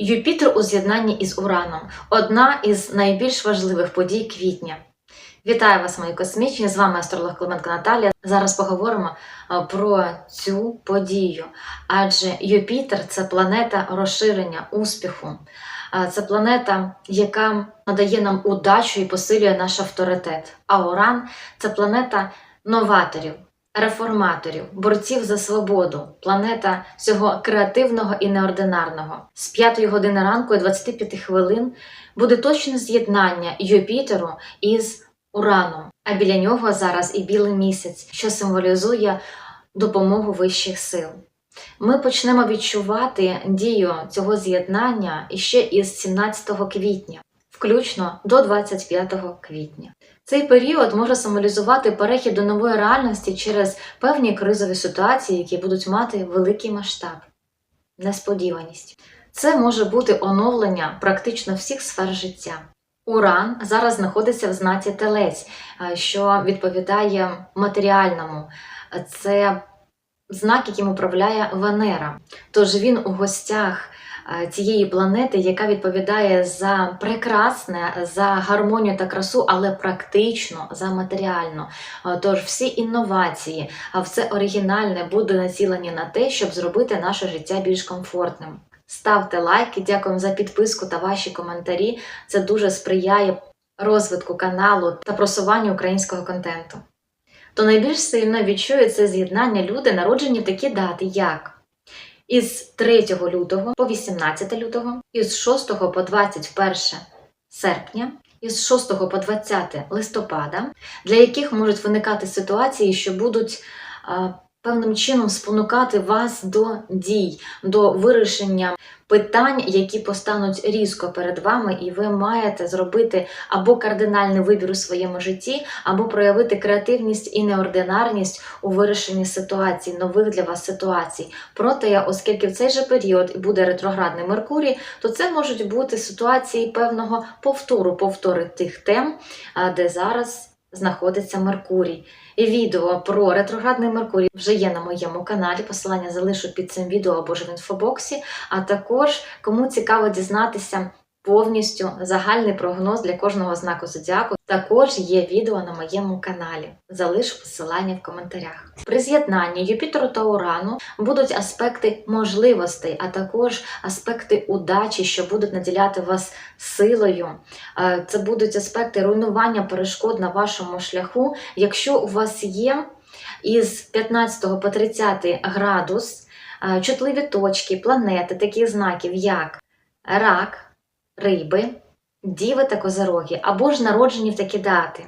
Юпітер у з'єднанні із Ураном одна із найбільш важливих подій квітня. Вітаю вас, мої космічні! З вами астролог Клименко Наталія. Зараз поговоримо про цю подію. Адже Юпітер це планета розширення, успіху. Це планета, яка надає нам удачу і посилює наш авторитет. А Уран це планета новаторів, реформаторів, борців за свободу, планета всього креативного і неординарного. З 5 години ранку і 25 хвилин буде точне з'єднання Юпітеру із Ураном, а біля нього зараз і білий місяць, що символізує допомогу вищих сил. Ми почнемо відчувати дію цього з'єднання іще із 17 квітня, включно до 25 квітня. Цей період може символізувати перехід до нової реальності через певні кризові ситуації, які будуть мати великий масштаб, несподіваність. Це може бути оновлення практично всіх сфер життя. Уран зараз знаходиться в знаці Телець, е, що відповідає матеріальному. Це знак, яким управляє Венера. Тож він у гостях цієї планети, яка відповідає за прекрасне, за гармонію та красу, але практично за матеріально. Е, Тож всі інновації, а все оригінальне буде націлені на те, щоб зробити наше життя більш комфортним. Ставте лайки, дякуємо за підписку та ваші коментарі. Це дуже сприяє розвитку каналу та просуванню українського контенту. То найбільш сильно відчує це з'єднання люди, народжені в такі дати, як із 3 лютого по 18 лютого, із 6 по 21 серпня, із 6 по 20 листопада, для яких можуть виникати ситуації, що будуть певним чином спонукати вас до дій, до вирішення питань, які постануть різко перед вами, і ви маєте зробити або кардинальний вибір у своєму житті, або проявити креативність і неординарність у вирішенні ситуацій, нових для вас ситуацій. Проте, оскільки в цей же період буде ретроградний Меркурій, то це можуть бути ситуації певного повтору, повтори тих тем, де зараз знаходиться Меркурій. І відео про ретроградний Меркурій вже є на моєму каналі. Посилання залишу під цим відео або ж в інфобоксі. А також, кому цікаво дізнатися повністю загальний прогноз для кожного знаку зодіаку, також є відео на моєму каналі. Залишу посилання в коментарях. При з'єднанні Юпітеру та Урану будуть аспекти можливостей, а також аспекти удачі, що будуть наділяти вас силою. Е, Це будуть аспекти руйнування перешкод на вашому шляху. Якщо у вас є із 15 по 30 градус е, чутливі точки, планети, таких знаків, як рак, риби, діви та козороги, або ж народжені в такі дати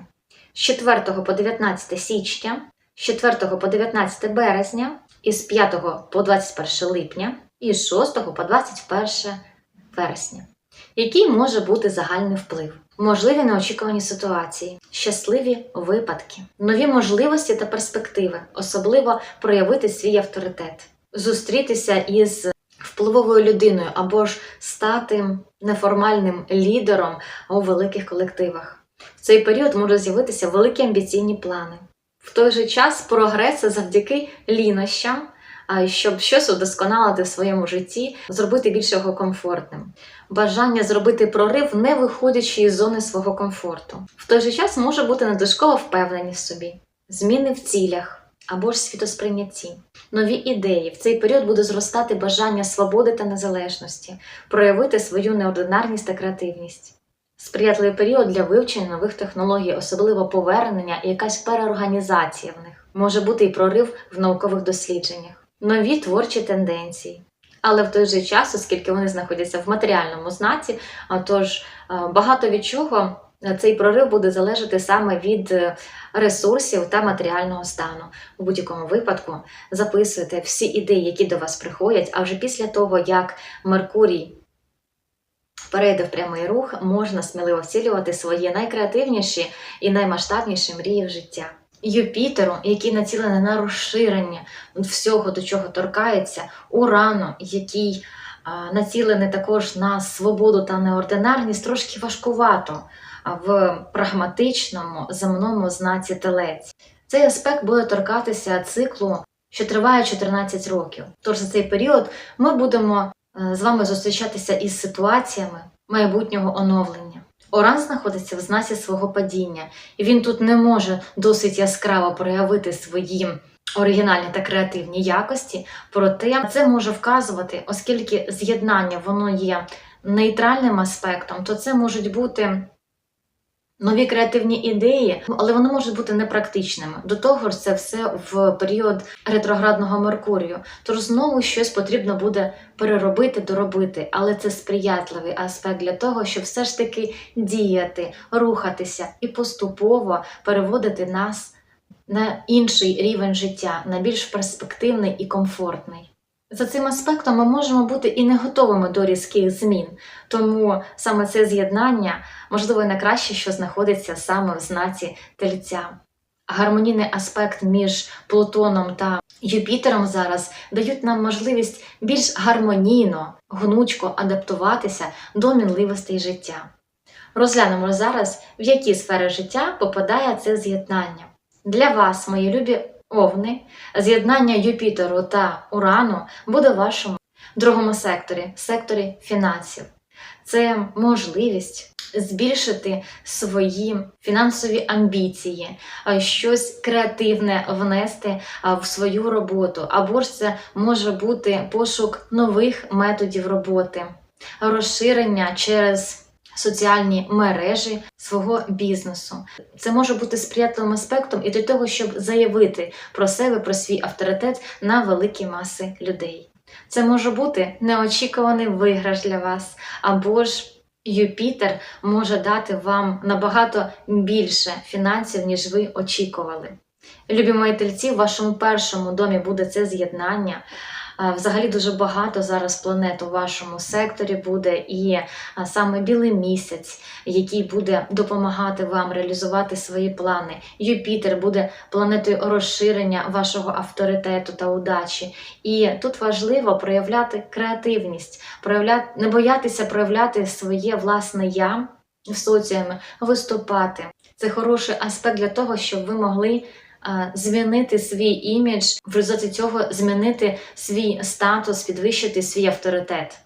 з 4 по 19 січня, з 4 по 19 березня, із 5 по 21 липня, і з 6 по 21 вересня. Який може бути загальний вплив? Можливі неочікувані ситуації, щасливі випадки, нові можливості та перспективи, особливо проявити свій авторитет, зустрітися із впливовою людиною або ж стати неформальним лідером у великих колективах. В цей період можуть з'явитися великі амбіційні плани. В той же час прогрес завдяки лінощам, щоб щось удосконалити в своєму житті, зробити більш його комфортним. Бажання зробити прорив, не виходячи із зони свого комфорту. В той же час може бути надлишкова впевненість в собі, зміни в цілях або ж світосприйнятті, нові ідеї. В цей період буде зростати бажання свободи та незалежності, проявити свою неординарність та креативність. Сприятливий період для вивчення нових технологій, особливо повернення і якась переорганізація в них. Може бути і прорив в наукових дослідженнях, нові творчі тенденції. Але в той же час, оскільки вони знаходяться в матеріальному знаці, тож е, багато від чого цей прорив буде залежати саме від е, ресурсів та матеріального стану. У будь-якому випадку записуйте всі ідеї, які до вас приходять, а вже після того, як Меркурій перейде в прямий рух, можна сміливо вцілювати свої найкреативніші і наймасштабніші мрії в життя. Юпітеру, який націлений на розширення всього, до чого торкається, урану, який а, націлений також на свободу та неординарність, трошки важкувато в прагматичному земному знаці телець. Цей аспект буде торкатися циклу, що триває 14 років. Тож за цей період ми будемо е, з вами зустрічатися із ситуаціями майбутнього оновлення. Уран знаходиться в знаці свого падіння, і він тут не може досить яскраво проявити свої оригінальні та креативні якості, проте це може вказувати, оскільки з'єднання воно є нейтральним аспектом, то це можуть бути нові креативні ідеї, але вони можуть бути непрактичними. До того ж, це все в період ретроградного Меркурію. Тож знову щось потрібно буде переробити, доробити, але це сприятливий аспект для того, щоб все ж таки діяти, рухатися і поступово переводити нас на інший рівень життя, на більш перспективний і комфортний. За цим аспектом ми можемо бути і не готовими до різких змін, тому саме це з'єднання можливо найкраще, що знаходиться саме в знаці тельця. Гармонійний аспект між Плутоном та Юпітером зараз дають нам можливість більш гармонійно, гнучко адаптуватися до мінливостей життя. Розглянемо зараз, в які сфери життя попадає це з'єднання. Для вас, мої любі овни, з'єднання Юпітеру та Урану буде в вашому другому секторі, секторі фінансів. Це можливість збільшити свої фінансові амбіції, щось креативне внести в свою роботу, або ж це може бути пошук нових методів роботи, розширення через соціальні мережі свого бізнесу. Це може бути сприятливим аспектом і для того, щоб заявити про себе, про свій авторитет на великі маси людей. Це може бути неочікуваний виграш для вас, або ж Юпітер може дати вам набагато більше фінансів, ніж ви очікували. Любі мої тельці, в вашому першому домі буде це з'єднання. Взагалі дуже багато зараз планет у вашому секторі буде, і саме білий місяць, який буде допомагати вам реалізувати свої плани. Юпітер буде планетою розширення вашого авторитету та удачі. І тут важливо проявляти креативність, проявляти, не боятися проявляти своє власне я в соціумі, виступати. Це хороший аспект для того, щоб ви могли змінити свій імідж, в результаті цього змінити свій статус, підвищити свій авторитет.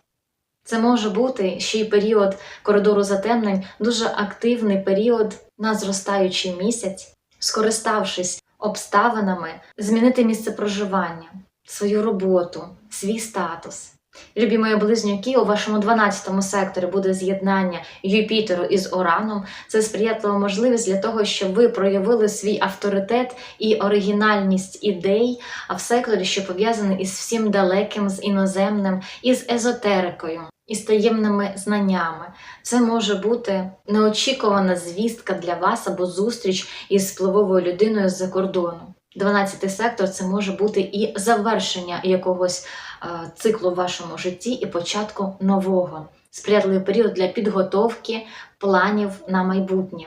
Це може бути ще й період коридору затемнень, дуже активний період на зростаючий місяць, скориставшись обставинами, змінити місце проживання, свою роботу, свій статус. Любі мої близнюки, у вашому 12 секторі буде з'єднання Юпітеру із Ураном. Це сприятлива можливість для того, щоб ви проявили свій авторитет і оригінальність ідей, в секторі, що пов'язаний із всім далеким, з іноземним, із езотерикою, із таємними знаннями. Це може бути неочікувана звістка для вас або зустріч із впливовою людиною з-за кордону. 12-й сектор це може бути і завершення якогось циклу в вашому житті і початку нового, сприятливий період для підготовки планів на майбутнє.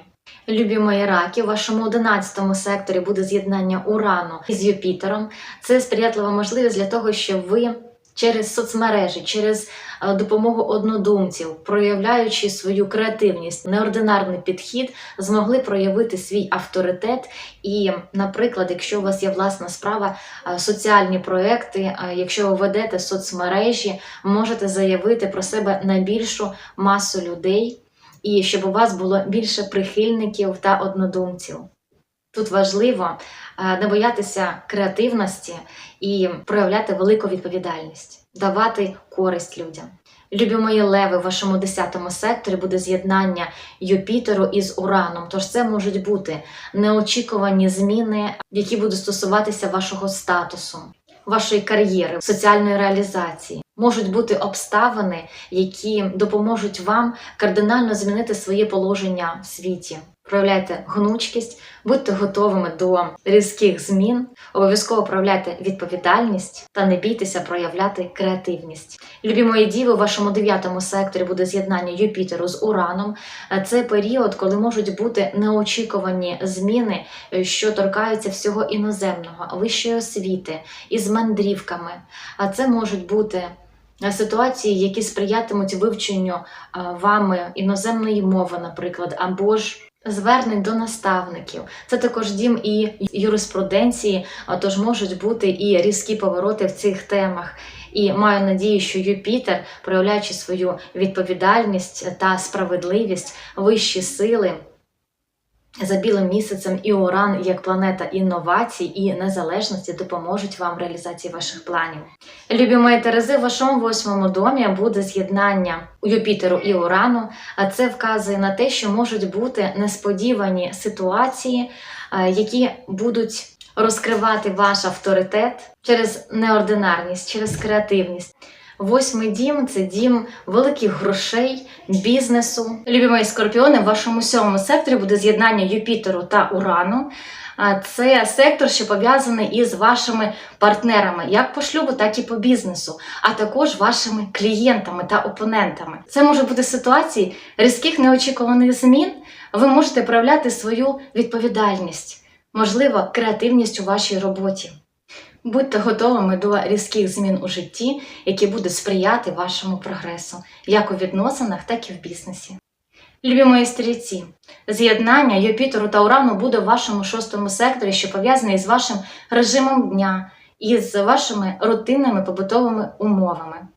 Любі мої раки, в вашому 11 секторі буде з'єднання Урану з Юпітером. Це сприятлива можливість для того, щоб ви через соцмережі, через е, допомогу однодумців, проявляючи свою креативність, неординарний підхід, змогли проявити свій авторитет. І, наприклад, якщо у вас є власна справа, е, соціальні проекти, е, якщо ви ведете соцмережі, можете заявити про себе на більшу масу людей, і щоб у вас було більше прихильників та однодумців. Тут важливо е, не боятися креативності і проявляти велику відповідальність, давати користь людям. Любі мої леви, в вашому 10 секторі буде з'єднання Юпітеру із Ураном. Тож це можуть бути неочікувані зміни, які будуть стосуватися вашого статусу, вашої кар'єри, соціальної реалізації. Можуть бути обставини, які допоможуть вам кардинально змінити своє положення в світі. Проявляйте гнучкість, будьте готовими до різких змін, обов'язково проявляйте відповідальність та не бійтеся проявляти креативність. Любі мої діви, у вашому дев'ятому секторі буде з'єднання Юпітеру з Ураном. Це період, коли можуть бути неочікувані зміни, е, що торкаються всього іноземного, вищої освіти із мандрівками. А це можуть бути е, ситуації, які сприятимуть вивченню е, вами іноземної мови, наприклад, або ж звернень до наставників. Це також дім і юриспруденції, тож можуть бути і різкі повороти в цих темах. І маю надію, що Юпітер, проявляючи свою відповідальність та справедливість, вищі сили. За білим місяцем і Уран як планета інновацій і незалежності допоможуть вам в реалізації ваших планів. Любі мої Терези, в вашому восьмому домі буде з'єднання Юпітеру і Урану, а це вказує на те, що можуть бути несподівані ситуації, е, які будуть розкривати ваш авторитет через неординарність, через креативність. Восьмий дім це дім великих грошей, бізнесу. Любі мої скорпіони, в вашому сьомому секторі буде з'єднання Юпітеру та Урану. Це сектор, що пов'язаний із вашими партнерами, як по шлюбу, так і по бізнесу, а також вашими клієнтами та опонентами. Це може бути ситуації різких неочікуваних змін. Ви можете проявляти свою відповідальність, можливо, креативність у вашій роботі. Будьте готовими до різких змін у житті, які будуть сприяти вашому прогресу, як у відносинах, так і в бізнесі. Любі мої стрільці, з'єднання Юпітеру та Урану буде в вашому шостому секторі, що пов'язаний з вашим режимом дня і з вашими рутинними побутовими умовами.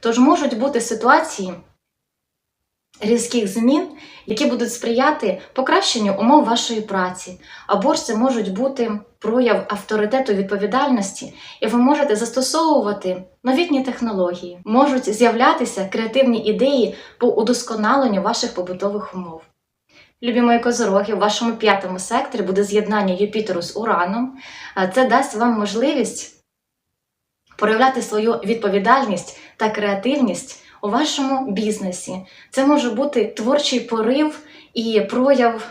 Тож можуть бути ситуації різких змін, які будуть сприяти покращенню умов вашої праці, або ж це можуть бути прояв авторитету відповідальності, і ви можете застосовувати новітні технології, можуть з'являтися креативні ідеї по удосконаленню ваших побутових умов. Любі мої козороги, в вашому п'ятому секторі буде з'єднання Юпітеру з Ураном. Це дасть вам можливість проявляти свою відповідальність та креативність у вашому бізнесі. Це може бути творчий порив і прояв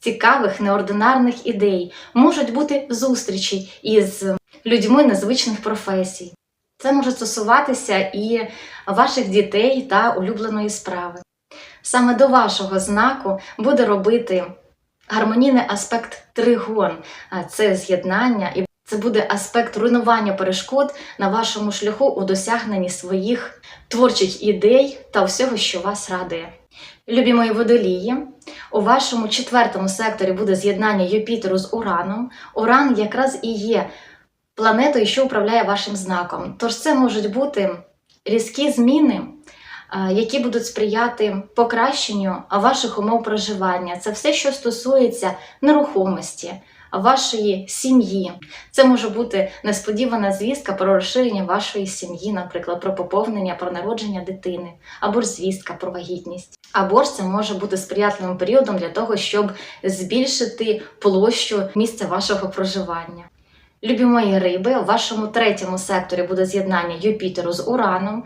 цікавих неординарних ідей. Можуть бути зустрічі із людьми незвичних професій. Це може стосуватися і ваших дітей та улюбленої справи. Саме до вашого знаку буде робити гармонійний аспект тригон, це з'єднання, і це буде аспект руйнування перешкод на вашому шляху у досягненні своїх творчих ідей та всього, що вас радує. Любі мої водолії, у вашому четвертому секторі буде з'єднання Юпітеру з Ураном. Уран якраз і є планетою, що управляє вашим знаком. Тож це можуть бути різкі зміни, які будуть сприяти покращенню ваших умов проживання. Це все, що стосується нерухомості, вашої сім'ї. Це може бути несподівана звістка про розширення вашої сім'ї, наприклад, про поповнення, про народження дитини, або ж звістка про вагітність. Або ж це може бути сприятливим періодом для того, щоб збільшити площу місця вашого проживання. Любі мої риби, в вашому третьому секторі буде з'єднання Юпітеру з Ураном.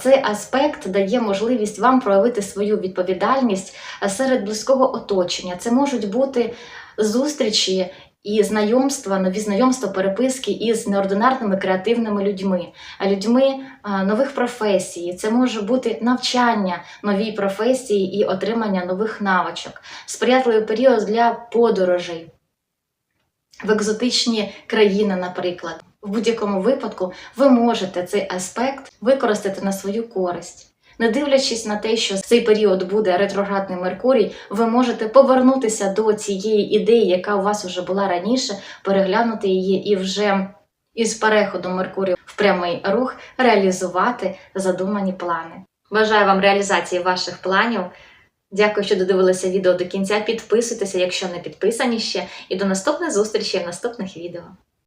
Цей аспект дає можливість вам проявити свою відповідальність серед близького оточення. Це можуть бути зустрічі і знайомства, нові знайомства, переписки із неординарними креативними людьми, а людьми нових професій. Це може бути навчання новій професії і отримання нових навичок, сприятливий період для подорожей в екзотичні країни, наприклад. В будь-якому випадку ви можете цей аспект використати на свою користь. Не дивлячись на те, що цей період буде ретроградний Меркурій, ви можете повернутися до цієї ідеї, яка у вас вже була раніше, переглянути її і вже із переходом Меркурію в прямий рух реалізувати задумані плани. Бажаю вам реалізації ваших планів. Дякую, що додивилися відео до кінця. Підписуйтеся, якщо не підписані ще, і до наступних зустрічей в наступних відео.